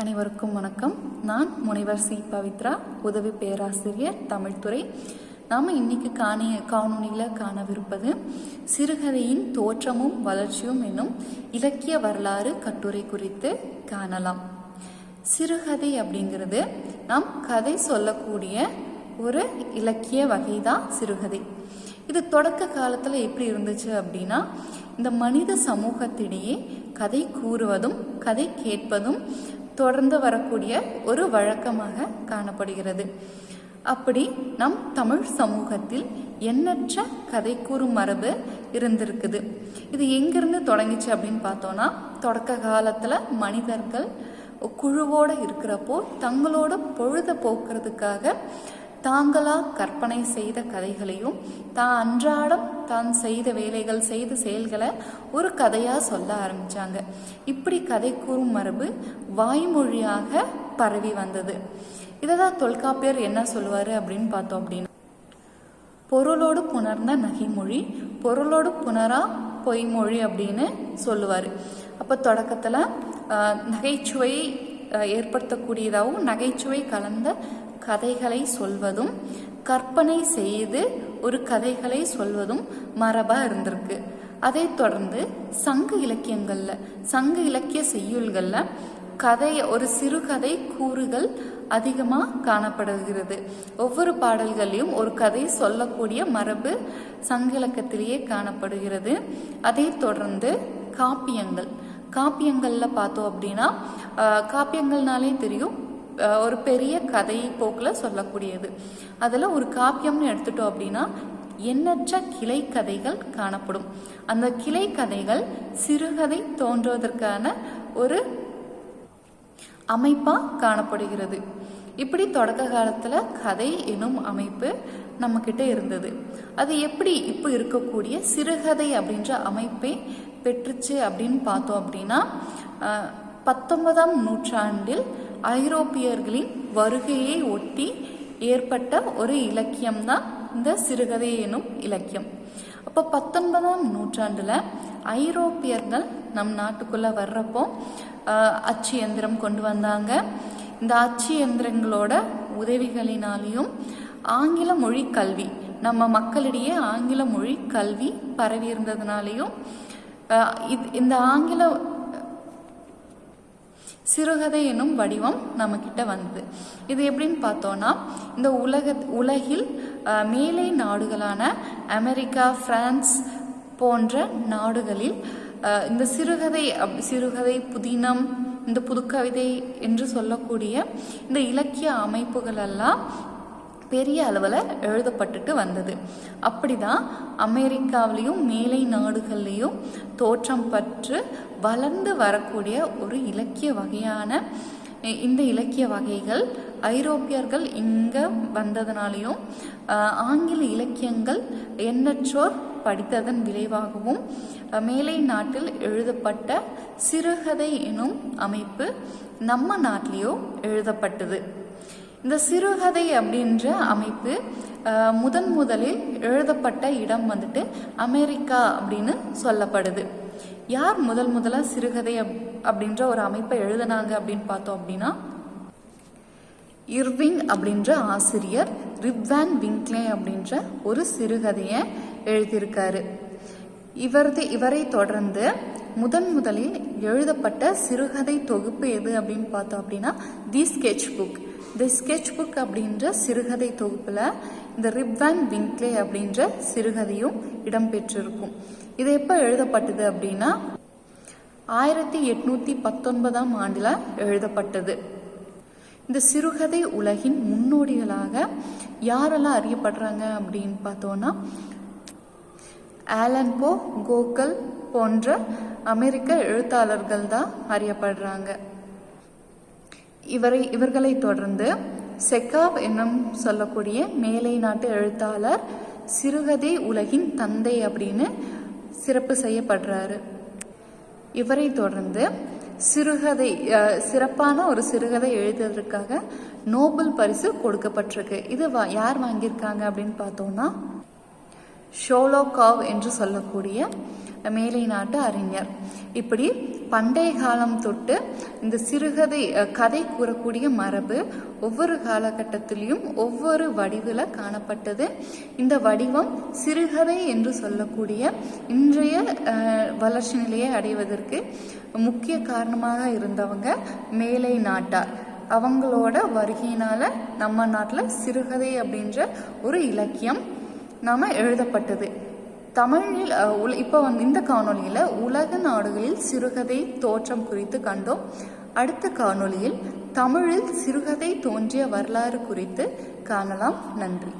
அனைவருக்கும் வணக்கம். நான் முனைவர் சி. பவித்ரா உதவி பேராசிரியர் தமிழ்துறை நாம் இன்னைக்கு காணிய காணொலியில் காணவிருப்பது சிறுகதையின் தோற்றமும் வளர்ச்சியும் என்னும் இலக்கிய வரலாறு கட்டுரை குறித்து காணலாம். சிறுகதை அப்படிங்கிறது நாம் கதை சொல்லக்கூடிய ஒரு இலக்கிய வகை தான் சிறுகதை. இது தொடக்க காலத்தில் எப்படி இருந்துச்சு அப்படின்னா இந்த மனித சமூகத்திடையே கதை கூறுவதும் கதை கேட்பதும் தொடர்ந்து வரக்கூடிய ஒரு வழக்கமாக காணப்படுகிறது. அப்படி நம் தமிழ் சமூகத்தில் எண்ணற்ற கதை கூறும் மரபு இருந்திருக்குது. இது எங்கிருந்து தொடங்கிச்சு அப்படின்னு பார்த்தோன்னா தொடக்க காலத்தில் மனிதர்கள் குழுவோடு இருக்கிறப்போ தங்களோட பொழுத போக்குறதுக்காக தாங்களா கற்பனை செய்த கதைகளையும் தான் அன்றாடம் தான் செய்த வேலைகள் செய்த செயல்களை ஒரு கதையாக சொல்ல ஆரம்பித்தாங்க இப்படி கதை கூறும் மரபு வாய்மொழியாக பரவி வந்தது. இதை தான் தொல்காப்பியர் என்ன சொல்லுவார் அப்படின்னு பார்த்தோம் அப்படின்னா பொருளோடு புணர்ந்த நகைமொழி பொருளோடு புணரா பொய்மொழி அப்படின்னு சொல்லுவார். அப்போ தொடக்கத்தில் நகைச்சுவை ஏற்படுத்தக்கூடியதாகவும் நகைச்சுவை கலந்த கதைகளை சொல்வதும் கற்பனை செய்து ஒரு கதைகளை சொல்வதும் மரபாக இருந்திருக்கு. அதை தொடர்ந்து சங்க இலக்கியங்களில் சங்க இலக்கிய செய்யுள்களில் கதை ஒரு சிறுகதை கூறுகள் அதிகமாக காணப்படுகிறது. ஒவ்வொரு பாடல்களையும் ஒரு கதை சொல்லக்கூடிய மரபு சங்க இலக்கத்திலேயே காணப்படுகிறது. அதை தொடர்ந்து காப்பியங்கள். காப்பியங்களில் பார்த்தோம் அப்படின்னா காப்பியங்கள்னாலே தெரியும். ஒரு பெரிய கதை போக்கில் சொல்லக்கூடியது. அதில் ஒரு காப்பியம்னு எடுத்துட்டோம் அப்படின்னா எண்ணற்ற கிளை கதைகள் காணப்படும். அந்த கிளை கதைகள் சிறுகதை தோன்றுவதற்கான ஒரு அமைப்பாக காணப்படுகிறது. இப்படி தொடக்க காலத்தில் கதை எனும் அமைப்பு நம்மக்கிட்ட இருந்தது. அது எப்படி இப்போ இருக்கக்கூடிய சிறுகதை அப்படின்ற அமைப்பை பெற்றுச்சு அப்படின்னு பார்த்தோம் அப்படின்னா பத்தொன்பதாம் நூற்றாண்டில் ஐரோப்பியர்களின் வருகையை ஒட்டி ஏற்பட்ட ஒரு இலக்கியம் தான் இந்த சிறுகதை எனும் இலக்கியம். அப்போ பத்தொன்பதாம் நூற்றாண்டில் ஐரோப்பியர்கள் நம் நாட்டுக்குள்ளே வர்றப்போ அச்சு எந்திரம் கொண்டு வந்தாங்க. இந்த அச்சு எந்திரங்களோட உதவிகளினாலையும் ஆங்கில மொழி கல்வி நம்ம மக்களிடையே ஆங்கில மொழி கல்வி பரவி இருந்ததுனாலையும் இந்த ஆங்கில சிறுகதை என்னும் வடிவம் நம்மக்கிட்ட வந்தது. இது எப்படின்னு பார்த்தோன்னா இந்த உலக உலகில் மேலை நாடுகளான அமெரிக்கா பிரான்ஸ் போன்ற நாடுகளில் இந்த சிறுகதை சிறுகதை புதினம் இந்த புதுக்கவிதை என்று சொல்லக்கூடிய இந்த இலக்கிய அமைப்புகள் எல்லாம் பெரிய அளவில் எழுதப்பட்டுட்டு வந்தது. அப்படி தான் அமெரிக்காவிலையும் மேலை நாடுகள்லேயும் தோற்றம் பற்று வளர்ந்து வரக்கூடிய ஒரு இலக்கிய வகையான இந்த இலக்கிய வகைகள் ஐரோப்பியர்கள் இங்கே வந்ததுனாலையும் ஆங்கில இலக்கியங்கள் எண்ணற்றோர் படித்ததன் விளைவாகவும் மேலை நாட்டில் எழுதப்பட்ட சிறுகதை எனும் அமைப்பு நம்ம நாட்டிலேயோ எழுதப்பட்டது. இந்த சிறுகதை அப்படின்ற அமைப்பு முதன் முதலில் எழுதப்பட்ட இடம் வந்துட்டு அமெரிக்கா அப்படின்னு சொல்லப்படுது. யார் முதல் முதலாக சிறுகதை அப்படின்ற ஒரு அமைப்பை எழுதினாங்க அப்படின்னு பார்த்தோம் அப்படின்னா இர்விங் அப்படின்ற ஆசிரியர் ரிப்வான் விங்க்லே அப்படின்ற ஒரு சிறுகதையை எழுதியிருக்காரு. இவரது இவரை தொடர்ந்து முதன் முதலில் எழுதப்பட்ட சிறுகதை தொகுப்பு எது அப்படின்னு பார்த்தோம் அப்படின்னா the sketch book. The sketch book அப்படின்ற சிறுகதை தொகுப்பில் இந்த ரிப்வான் விங்க்லே அப்படின்ற சிறுகதையும் இடம்பெற்றிருக்கும். இது எப்போ எழுதப்பட்டது அப்படின்னா ஆயிரத்தி எட்நூற்றி பத்தொன்பதாம் ஆண்டில் எழுதப்பட்டது. இந்த சிறுகதை உலகின் முன்னோடிகளாக யாரெல்லாம் அறியப்படுறாங்க அப்படின்னு பார்த்தோன்னா ஆலன் போ கோகல் போன்ற அமெரிக்க எழுத்தாளர்கள் தான் அறியப்படுறாங்க. இவரை இவர்களை தொடர்ந்து செக்காவ் என்னும் சொல்லக்கூடிய மேலை நாட்டு எழுத்தாளர் சிறுகதை உலகின் தந்தை அப்படின்னு சிறப்பு செய்யப்படுறாரு. இவரை தொடர்ந்து சிறுகதை சிறப்பான ஒரு சிறுகதை எழுதுவதற்காக நோபல் பரிசு கொடுக்கப்பட்டிருக்கு. இது வா யார் வாங்கியிருக்காங்க அப்படின்னு பார்த்தோம்னா ஷோலோகாவ் என்று சொல்லக்கூடிய மேலை நாட்டு அறிஞர். இப்படி பண்டைய காலம் தொட்டு இந்த சிறுகதை கதை கூறக்கூடிய மரபு ஒவ்வொரு காலகட்டத்திலையும் ஒவ்வொரு வடிவில் காணப்பட்டது. இந்த வடிவம் சிறுகதை என்று சொல்லக்கூடிய இன்றைய வளர்ச்சி நிலையை அடைவதற்கு முக்கிய காரணமாக இருந்தவங்க மேலை நாட்டார். அவங்களோட வருகையினால நம்ம நாட்டில் சிறுகதை அப்படின்ற ஒரு இலக்கியம் நாம் எழுதப்பட்டது. தமிழில் உல- இப்போ வந்து இந்த காணொளியில் உலக நாடுகளில் சிறுகதை தோற்றம் குறித்து கண்டோம். அடுத்த காணொளியில் தமிழில் சிறுகதை தோன்றிய வரலாறு குறித்து காணலாம். நன்றி.